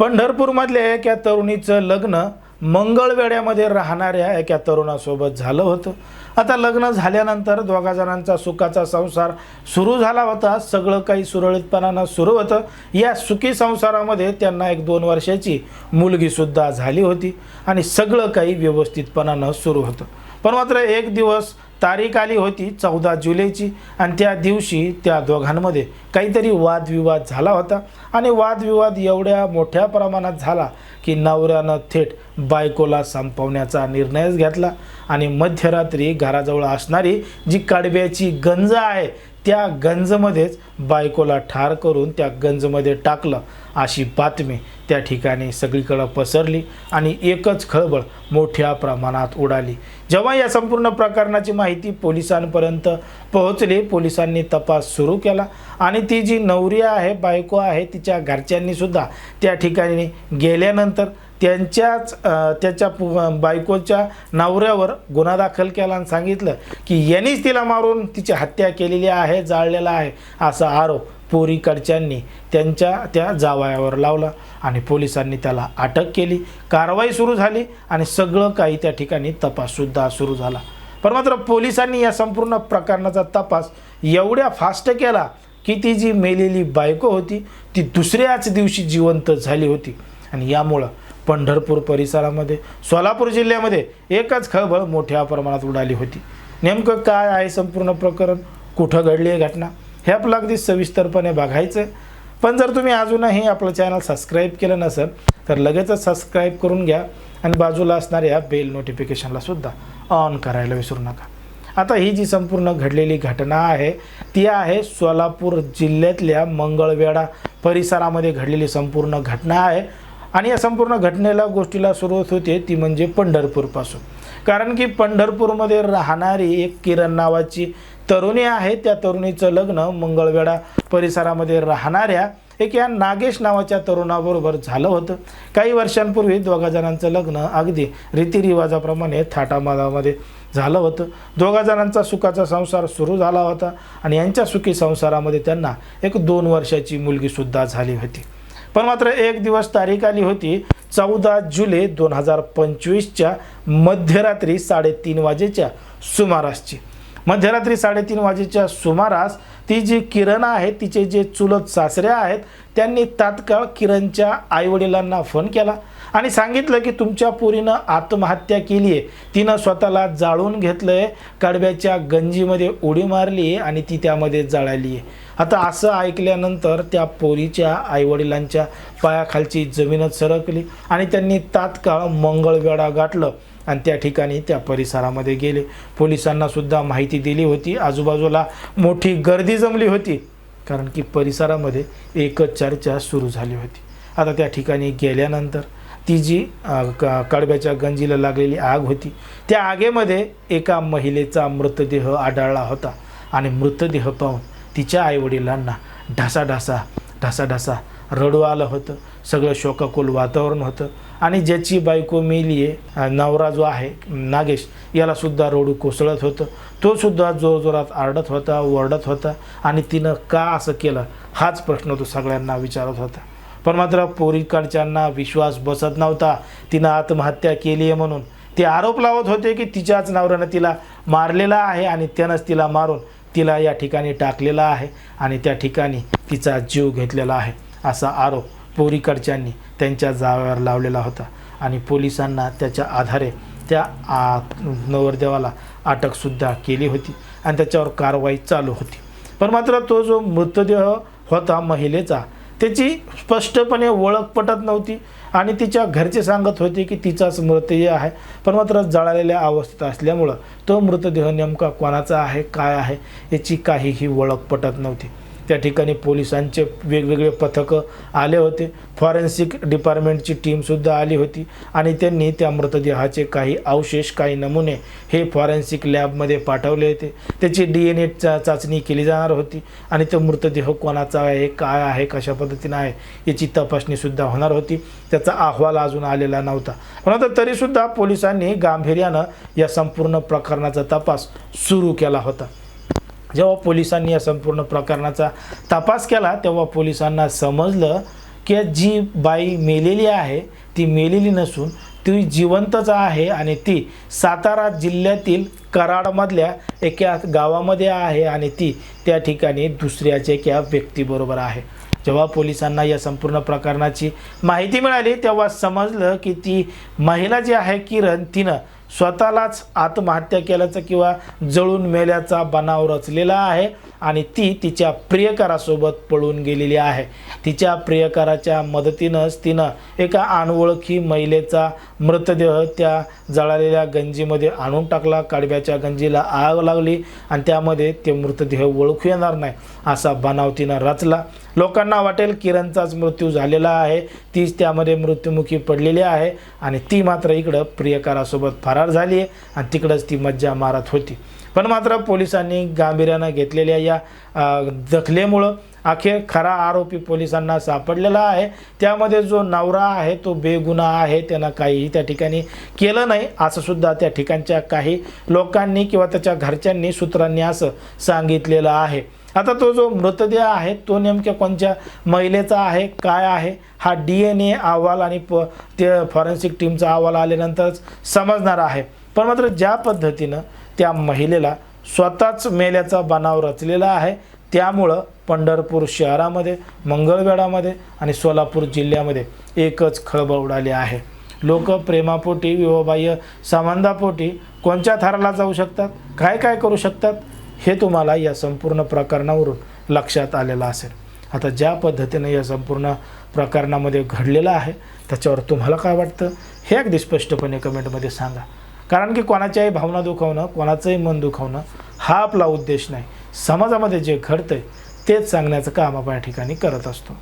पंढरपूरमधल्या एका तरुणीचं लग्न मंगळवेड्यामध्ये राहणाऱ्या एका तरुणासोबत झालं होतं. आता लग्न झाल्यानंतर दोघा जणांचा सुखाचा संसार सुरू झाला होता. सगळं काही सुरळीतपणानं सुरू होतं. या सुखी संसारामध्ये त्यांना एक दोन वर्षाची मुलगीसुद्धा झाली होती आणि सगळं काही व्यवस्थितपणानं सुरू होतं. पण मात्र एक दिवस तारीख आली होती चौदा जुलैची आणि त्या दिवशी त्या दोघांमध्ये काहीतरी वादविवाद झाला होता. आणि वादविवाद एवढ्या मोठ्या प्रमाणात झाला की नवऱ्यानं थेट बायकोला संपवण्याचा निर्णयच घेतला. आणि मध्यरात्री घराजवळ असणारी जी कडब्याची गंज आहे त्या गंजमध्येच बायकोला ठार करून त्या गंजमध्ये टाकलं. अशी बातमी त्या ठिकाणी सगळीकडं पसरली आणि एकच खळबळ मोठ्या प्रमाणात उडाली. जेव्हा या संपूर्ण प्रकरणाची माहिती माहिती पोलिसांपर्यंत पोहोचली. पोलिसांनी तपास सुरू केला. आणि ती जी नवरी आहे बायको आहे तिच्या घरच्यांनीसुद्धा त्या ठिकाणी गेल्यानंतर त्यांच्याच त्याच्या पु- बायकोच्या नवऱ्यावर गुन्हा दाखल केला आणि सांगितलं की यांनीच तिला मारून तिची हत्या केलेली आहे जाळलेला आहे असा आरोप पोरीकडच्यांनी त्यांच्या त्या जावयावर लावला आणि पोलिसांनी त्याला अटक केली. कारवाई सुरू झाली आणि सगळं काही त्या ठिकाणी तपाससुद्धा सुरू झाला. पण मात्र पोलिसांनी या संपूर्ण प्रकरणाचा तपास एवढ्या फास्ट केला की ती जी मेलेली बायको होती ती दुसऱ्याच दिवशी जिवंत झाली होती. आणि यामुळं पंढरपूर परिसरामध्ये सोलापूर जिल्ह्यामध्ये एकच खळबळ मोठ्या प्रमाणात उडाली होती. नेमकं काय आहे संपूर्ण प्रकरण? कुठं घडली आहे घटना? हे आपलं अगदी सविस्तरपणे बघायचं आहे पण जर तुम्ही अजूनही आपलं चॅनल सबस्क्राईब केलं नसेल तर लगेचच सबस्क्राईब करून घ्या आणि बाजूला असणाऱ्या बेल नोटिफिकेशनला सुद्धा ऑन करायला विसरू नका. आता ही जी संपूर्ण घडलेली घटना आहे ती आहे सोलापूर जिल्ह्यातल्या मंगळवेढा परिसरामध्ये घडलेली संपूर्ण घटना आहे. आणि या संपूर्ण घटनेला गोष्टीला सुरुवात होते ती म्हणजे पंढरपूरपासून. कारण की पंढरपूरमध्ये राहणारी एक किरण नावाची तरुणी आहे. त्या तरुणीचं लग्न मंगळवेढा परिसरामध्ये राहणाऱ्या एक या नागेश नावाच्या तरुणाबरोबर झालं होतं. काही वर्षांपूर्वी दोघा जणांचं लग्न अगदी रीतिरिवाजाप्रमाणे थाटामालामध्ये झालं होतं. दोघा जणांचा सुखाचा संसार सुरू झाला होता आणि यांच्या सुखी संसारामध्ये त्यांना एक दोन वर्षाची मुलगीसुद्धा झाली होती. पण मात्र एक दिवस तारीख आली होती चौदा जुलै दोन हजार पंचवीसच्या मध्यरात्री साडेतीन वाजेच्या सुमारासची. मध्यरात्री साडेतीन वाजेच्या सुमारास ती जी किरण आहे तिचे जे चुलत सासरे आहेत त्यांनी तात्काळ किरणच्या आईवडिलांना फोन केला आणि सांगितलं की तुमच्या पोरीनं आत्महत्या केली आहे तिनं स्वतःला जाळून घेतलं आहे कडब्याच्या गंजीमध्ये उडी मारली आहे आणि ती त्यामध्ये जळाली आहे आता असं ऐकल्यानंतर त्या पोरीच्या आईवडिलांच्या पायाखालची जमीनच सरकली आणि त्यांनी तात्काळ मंगळवेढा गाठलं. आणि त्या ठिकाणी त्या परिसरामध्ये गेले. पोलिसांना सुद्धा माहिती दिली होती. आजूबाजूला मोठी गर्दी जमली होती. कारण की परिसरामध्ये एकच चर्चा सुरू झाली होती. आता त्या ठिकाणी गेल्यानंतर ती जी क- कडब्याच्या गंजीला लागलेली आग होती त्या आगेमध्ये एका महिलेचा मृतदेह आढळला होता. आणि मृतदेह पाहून तिच्या आईवडिलांना ढासाढासा ढासाढासा रडू आलं होतं. सगळं शोकाकुल वातावरण होतं. आणि ज्याची बायको मेली आहे नवरा जो आहे नागेश यालासुद्धा रोडू कोसळत होतं. तोसुद्धा जोरजोरात आरडत होता ओरडत होता आणि तिनं का असं केलं हाच प्रश्न तो सगळ्यांना विचारत होता. पण मात्र पोरीकडच्यांना विश्वास बसत नव्हता. तिनं आत्महत्या केली आहे म्हणून. ते आरोप लावत होते की तिच्याच नवऱ्यानं तिला मारलेला आहे आणि त्यानंच तिला मारून तिला या ठिकाणी टाकलेला आहे आणि त्या ठिकाणी तिचा जीव घेतलेला आहे असा आरोप पोरीकडच्यांनी त्यांच्या जाव्यावर लावलेला होता आणि पोलिसांना त्याच्या आधारे त्या आ, नवरदेवाला अटकसुद्धा केली होती आणि त्याच्यावर कारवाई चालू होती. पण मात्र तो जो मृतदेह होता महिलेचा त्याची स्पष्टपणे ओळख पटत नव्हती आणि तिच्या घरचे सांगत होते की तिचाच मृतदेह आहे. पण मात्र जळालेल्या अवस्थेत असल्यामुळं तो मृतदेह नेमका कोणाचा आहे काय आहे याची काहीही ओळख पटत नव्हती. त्या ठिकाणी पोलिसांचे वेगवेगळे पथकं आले होते. फॉरेन्सिक डिपार्टमेंटची टीमसुद्धा आली होती आणि त्यांनी त्या मृतदेहाचे काही अवशेष काही नमुने हे फॉरेन्सिक लॅबमध्ये पाठवले होते. त्याची डी एन ए चा चाचणी केली जाणार होती आणि तो मृतदेह कोणाचा आहे काय आहे कशा पद्धतीनं आहे याची तपासणीसुद्धा होणार होती. त्याचा अहवाल अजून आलेला नव्हता. पण आता तरीसुद्धा पोलिसांनी गांभीर्यानं या संपूर्ण प्रकरणाचा तपास सुरू केला होता. जेव्हा पोलिसांनी या संपूर्ण प्रकरणाचा तपास केला तेव्हा पोलिसांना समजलं की जी बाई मेलेली आहे ती मेलेली नसून ती जिवंतच आहे आणि ती सातारा जिल्ह्यातील कराडमधल्या एका गावामध्ये आहे आणि ती त्या ठिकाणी दुसऱ्याच्या एका व्यक्तीबरोबर आहे. जेव्हा पोलिसांना या संपूर्ण प्रकरणाची माहिती मिळाली तेव्हा समजलं की ती महिला जी आहे किरण तिनं स्वतःलाच आत्महत्या केल्याचं किंवा जळून मेल्याचा बनाव रचलेला आहे. आणि ती तिच्या प्रियकरासोबत पळून गेलेली आहे. तिच्या प्रियकराच्या मदतीनंच तिनं एका अनओळखी महिलेचा मृतदेह त्या जळालेल्या गंजीमध्ये आणून टाकला. काडव्याच्या गंजीला आग लागली आणि त्यामध्ये ते मृतदेह ओळखू येणार नाही असा बनाव तिनं रचला. लोकांना वाटेल किरणचाच मृत्यू झालेला आहे. तीच त्यामध्ये मृत्युमुखी पडलेली आहे आणि ती मात्र इकडं प्रियकरासोबत फरार झाली आहे आणि तिकडंच ती मज्जा मारत होती. पण मात्र पोलिसांनी गांभीर्यानं घेतलेल्या या दखलेमुळं अखेर खरा आरोपी पोलिसांना सापडलेला आहे. त्यामध्ये जो नवरा आहे तो बेगुन्हा आहे. त्यानं काहीही त्या ठिकाणी केलं नाही. असं सुद्धा त्या ठिकाणच्या काही लोकांनी किंवा त्याच्या घरच्यांनी सूत्रांनी असं सांगितलेलं आहे. आता तो जो मृतदेह आहे तो नेमक्या कोणत्या महिलेचा आहे काय आहे हा डी एन ए अहवाल आणि प ते फॉरेन्सिक टीमचा अहवाल आल्यानंतरच समजणार आहे. पण मात्र ज्या पद्धतीनं त्या महिलेला स्वतःच मेल्याचा बनाव रचलेला आहे. त्यामुळं पंढरपूर शहरामध्ये मंगळवेढामध्ये आणि सोलापूर जिल्ह्यामध्ये एकच खळबळ उडाली आहे. लोक प्रेमापोटी विवाहबाह्य संबंधापोटी कोणत्या थराला जाऊ शकतात? काय काय करू शकतात? हे तुम्हाला या संपूर्ण प्रकरणावरून लक्षात आलेलं असेल. आता ज्या पद्धतीने या संपूर्ण प्रकरणामध्ये घडलेलं आहे त्याच्यावर तुम्हाला काय वाटतं? हे अगदी स्पष्टपणे कमेंटमध्ये सांगा. कारण की कोणाच्याही भावना दुखावणं कोणाचंही मन दुखावणं हा आपला उद्देश नाही. समाजामध्ये जे घडतंय तेच सांगण्याचं काम आपण या ठिकाणी करत असतो.